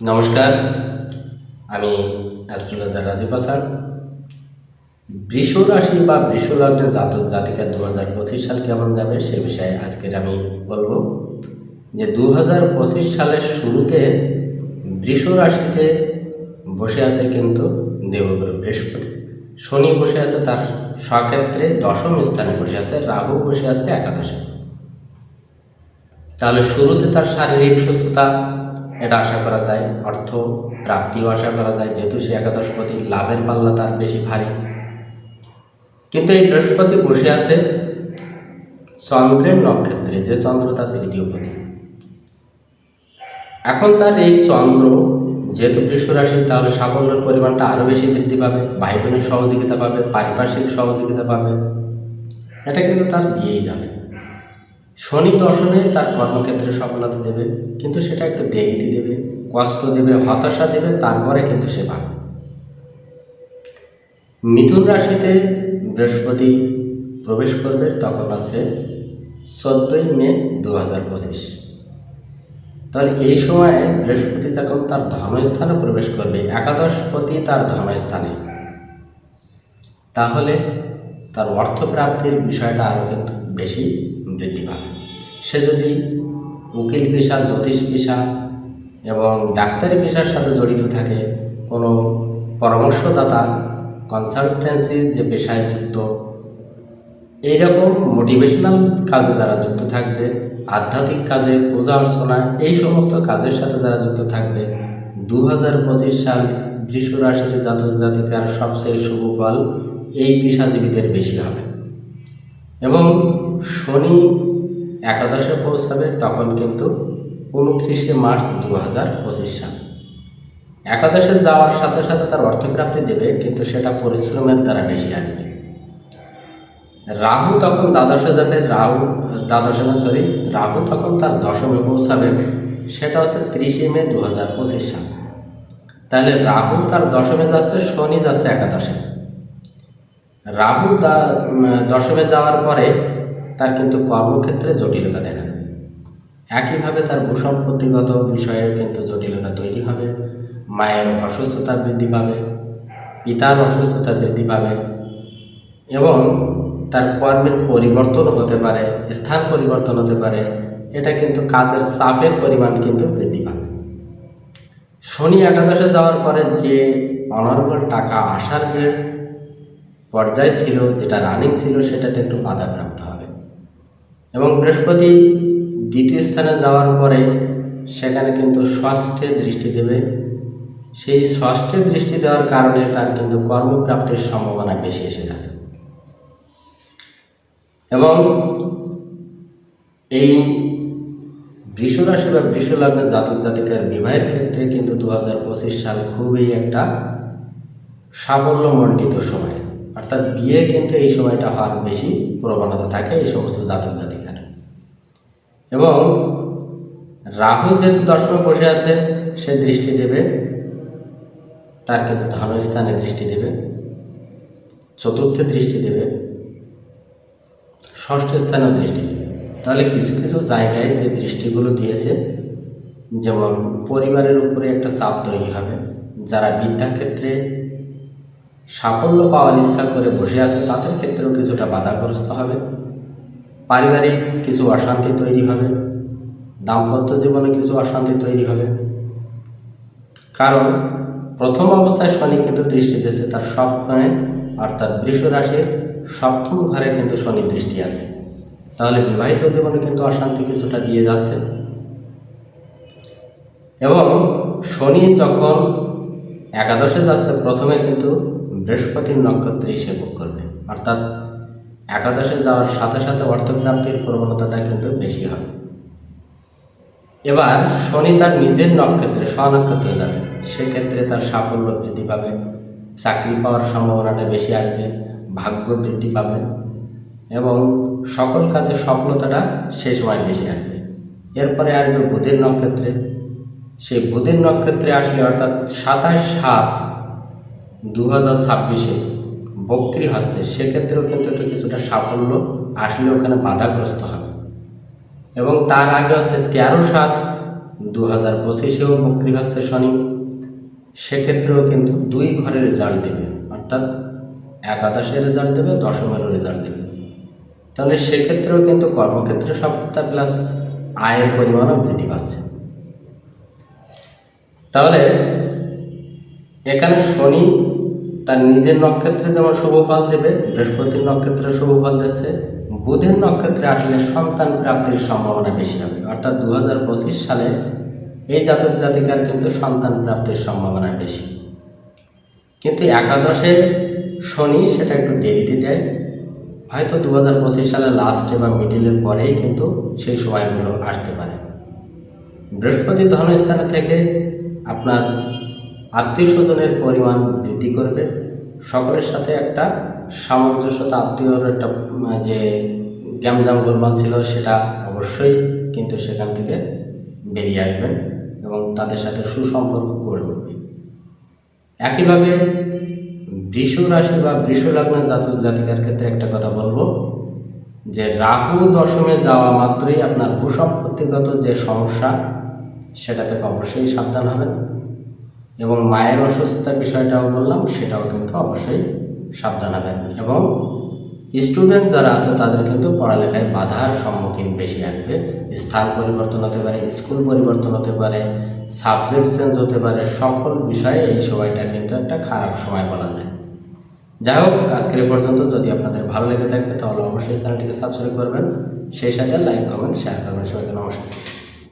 নমস্কার, আমি অ্যাস্ট্রোলজার রাজীব আসাদ। বৃষ রাশি বা বৃষ লগ্নের জাতক জাতিকা দু হাজার পঁচিশ সাল কেমন যাবে সে বিষয়ে আজকের আমি বলব যে দু হাজার পঁচিশ সালের শুরুতে বৃষ রাশিতে বসে আছে কিন্তু দেবগুরু বৃহস্পতি। শনি বসে আছে তার স্বক্ষেত্রে দশম স্থানে বসে আছে, রাহু বসে আছে একাদশে। তাহলে শুরুতে তার শারীরিক সুস্থতা, এটা আশা করা যায়। অর্থ প্রাপ্তিও আশা করা যায়, যেহেতু সে একাদশপতি, লাভের পাল্লা তার বেশি ভারী। কিন্তু এই বৃহস্পতি বসে আছে চন্দ্রের নক্ষত্রে, যে চন্দ্র তার তৃতীয় পতি। এখন তার এই চন্দ্র যেহেতু বৃষ রাশি তাহলে সাফল্যের পরিমাণটা আরও বেশি বৃদ্ধি পাবে ভাই বোনের সহযোগিতা পাবে, পারিপার্শ্বিক সহযোগিতা পাবে। এটা কিন্তু তার দিয়েই যাবে। শনি দশমে তার কর্মক্ষেত্রে সফলতা দেবে, কিন্তু সেটা একটু দেরিতে দেবে, কষ্ট দেবে, হতাশা দেবে, তারপরে কিন্তু সে পাবে। মিথুন রাশিতে বৃহস্পতি প্রবেশ করবে, তখন আছে চোদ্দোই মে দু হাজার পঁচিশ। তাহলে এই সময়ে বৃহস্পতি যখন তার ধর্মস্থানে প্রবেশ করবে, একাদশপতি তার ধর্মস্থানে। তাহলে তার অর্থপ্রাপ্তির বিষয়টা আরও কিন্তু বেশি বৃদ্ধি পাবে। সে যদি উকিল পেশা, জ্যোতিষ পেশা এবং ডাক্তারি পেশার সাথে জড়িত থাকে, কোনো পরামর্শদাতা কনসালটেন্সির যে পেশায় যুক্ত, এইরকম মোটিভেশনাল কাজে যারা যুক্ত থাকবে আধ্যাত্মিক কাজে পূজা অর্চনা, এই সমস্ত কাজের সাথে যারা যুক্ত থাকবে দু হাজার পঁচিশ সাল বৃষ রাশির জাতক জাতিকার সবচেয়ে শুভ ফল এই পেশাজীবীদের বেশি হবে। এবং শনি একাদশে পৌঁছাবে তখন কিন্তু উনত্রিশে মার্চ দু হাজার পঁচিশ সাল। একাদশে যাওয়ার সাথে সাথে তার অর্থপ্রাপ্তি দেবে, কিন্তু সেটা পরিশ্রমের দ্বারা বেশি আসবে। রাহু তখন দ্বাদশে যাবে, রাহু দ্বাদশে না সরি রাহু তখন তার দশমে পৌঁছাবে, সেটা হচ্ছে ত্রিশে মে দু হাজার পঁচিশ সাল। তাহলে রাহু তার দশমে যাচ্ছে, শনি যাচ্ছে একাদশে। রাহু দশমে যাওয়ার পরে তার কিন্তু কর্মক্ষেত্রে জটিলতা দেখা যাবে একইভাবে তার ভূসম্পত্তিগত বিষয়ের কিন্তু জটিলতা তৈরি হবে। মায়ের অসুস্থতা বৃদ্ধি পাবে, পিতার অসুস্থতা বৃদ্ধি পাবে এবং তার কর্মের পরিবর্তন হতে পারে, স্থান পরিবর্তন হতে পারে, এটা কিন্তু কাজের চাপের পরিমাণ কিন্তু বৃদ্ধি পাবে। শনি একাদশে যাওয়ার পরে যে অনর্গল টাকা আসার যে পর্যায় ছিল, যেটা রানিং ছিল, সেটাতে একটু বাধাপ্রাপ্ত হবে। এবং বৃহস্পতি দ্বিতীয় স্থানে যাওয়ার পরে সেখানে কিন্তু ষষ্ঠে দৃষ্টি দেবে। সেই ষষ্ঠে দৃষ্টি দেওয়ার কারণে তার কিন্তু কর্মপ্রাপ্তির সম্ভাবনা বেশি এসে যাবে। এবং এই বৃষরাশি বা বৃষ লগ্নের জাতক জাতিকার বিবাহের ক্ষেত্রে কিন্তু দু হাজার পঁচিশ সাল খুবই একটা সাফল্যমণ্ডিত সময়। অর্থাৎ বিয়ে কিন্তু এই সময়টা হওয়ার বেশি প্রবণতা থাকে এই সমস্ত জাতক জাতিকার। এবং রাহু যেহেতু দশমে বসে আছে, সে দৃষ্টি দেবে, তার কিন্তু ধর্মস্থানে দৃষ্টি দেবে, চতুর্থে দৃষ্টি দেবে ষষ্ঠ স্থানেও দৃষ্টি তাহলে কিছু কিছু জায়গায় যে দৃষ্টিগুলো দিয়েছে, যেমন পরিবারের উপরে একটা চাপ তৈরি হবে, যারা বিদ্যাক্ষেত্রে সাফল্য পাওয়ার ইচ্ছা করে বসে আছে, তাদের ক্ষেত্রেও কিছুটা বাধাগ্রস্ত হবে। পারিবারিক কিছু অশান্তি তৈরি হবে, দাম্পত্য জীবনে কিছু অশান্তি তৈরি হবে। কারণ প্রথম অবস্থায় শনি কিন্তু দৃষ্টি দিয়েছে তার সপ্তমে অর্থাৎ বৃষ রাশির সপ্তম ঘরে কিন্তু শনি দৃষ্টি আছে। তাহলে বিবাহিত জীবনে কিন্তু অশান্তি কিছুটা দিয়ে যাচ্ছে। এবং শনি যখন একাদশে যাচ্ছে, প্রথমে কিন্তু বৃহস্পতির নক্ষত্রে সে ভোগ করবে। অর্থাৎ একাদশে যাওয়ার সাথে সাথে অর্থপ্রাপ্তির প্রবণতাটা কিন্তু বেশি হবে। এবার শনি তার নিজের নক্ষত্রে স্বনক্ষত্রে যাবে। সেক্ষেত্রে তার সাফল্য বৃদ্ধি পাবে, চাকরি পাওয়ার সম্ভাবনাটা বেশি আসবে। ভাগ্য বৃদ্ধি পাবে এবং সকল কাজে সফলতাটা সেই সময় বেশি আসবে এরপরে আসবে বুধের নক্ষত্রে। সেই বুধের নক্ষত্রে আসলে অর্থাৎ সাতাশ সাত দু হাজার ছাব্বিশে বক্রি হচ্ছে। সেক্ষেত্রেও কিন্তু একটু কিছুটা সাফল্য আসলে ওখানে বাধাগ্রস্ত হবে। এবং তার আগে হচ্ছে তেরো সাত দু হাজার পঁচিশেও বক্রি হচ্ছে শনি। সেক্ষেত্রেও কিন্তু দুই ঘরে রেজাল্ট দেবে। অর্থাৎ একাদশের রেজাল্ট দেবে, দশমেরও রেজাল্ট দেবে। তাহলে সেক্ষেত্রেও কিন্তু কর্মক্ষেত্রে সফলতা প্লাস আয়ের পরিমাণও বৃদ্ধি পাচ্ছে। তাহলে এখানে শনি তার নিজের নক্ষত্রে যেমন শুভ ফল দেবে, বৃহস্পতির নক্ষত্রে শুভ ফল দিচ্ছে, বুধের নক্ষত্রে আসলে সন্তান প্রাপ্তির সম্ভাবনা বেশি হবে। অর্থাৎ দু হাজার পঁচিশ সালে এই জাতক জাতিকার কিন্তু সন্তান প্রাপ্তির সম্ভাবনা বেশি। কিন্তু একাদশে শনি সেটা একটু দেরিতে দেয়। হয়তো দু হাজার পঁচিশ সালের লাস্টে বা মিডিলের পরেই কিন্তু সেই সময়গুলো আসতে পারে। বৃহস্পতি ধনস্থানে থেকে আপনার আত্মীয় স্বজনের পরিমাণ বৃদ্ধি করবে। সকলের সাথে একটা সামঞ্জস্যতা, আত্মীয়র একটা যে গ্যামজাম গোলমাল ছিল সেটা অবশ্যই কিন্তু সেখান থেকে বেরিয়ে আসবেন এবং তাদের সাথে সুসম্পর্ক গড়ে উঠবে। একইভাবে বৃষ রাশি বা বৃষ লগ্নের জাতক জাতিকার ক্ষেত্রে একটা কথা বলব, যে রাহু দশমে যাওয়া মাত্রই আপনার ভূসম্পত্তিগত যে সমস্যা সেটা থেকে অবশ্যই সাবধান হবেন। এবং মায়ের অসুস্থতার বিষয়টাও বললাম, সেটাও কিন্তু অবশ্যই সাবধান হবেন। এবং স্টুডেন্ট যারা আছে, তাদের কিন্তু পড়ালেখায় বাধার সম্মুখীন বেশি আসবে স্থান পরিবর্তন হতে পারে, স্কুল পরিবর্তন হতে পারে সাবজেক্ট চেঞ্জ হতে পারে, সকল বিষয়ে এই সময়টা কিন্তু একটা খারাপ সময় বলা যায়। যাই হোক আজকের এ পর্যন্ত। যদি আপনাদের ভালো লেগে থাকে, তাহলে অবশ্যই চ্যানেলটিকে সাবস্ক্রাইব করবেন। সেই সাথে লাইক কমেন্ট শেয়ার করবেন। সবাইকে নমস্কার।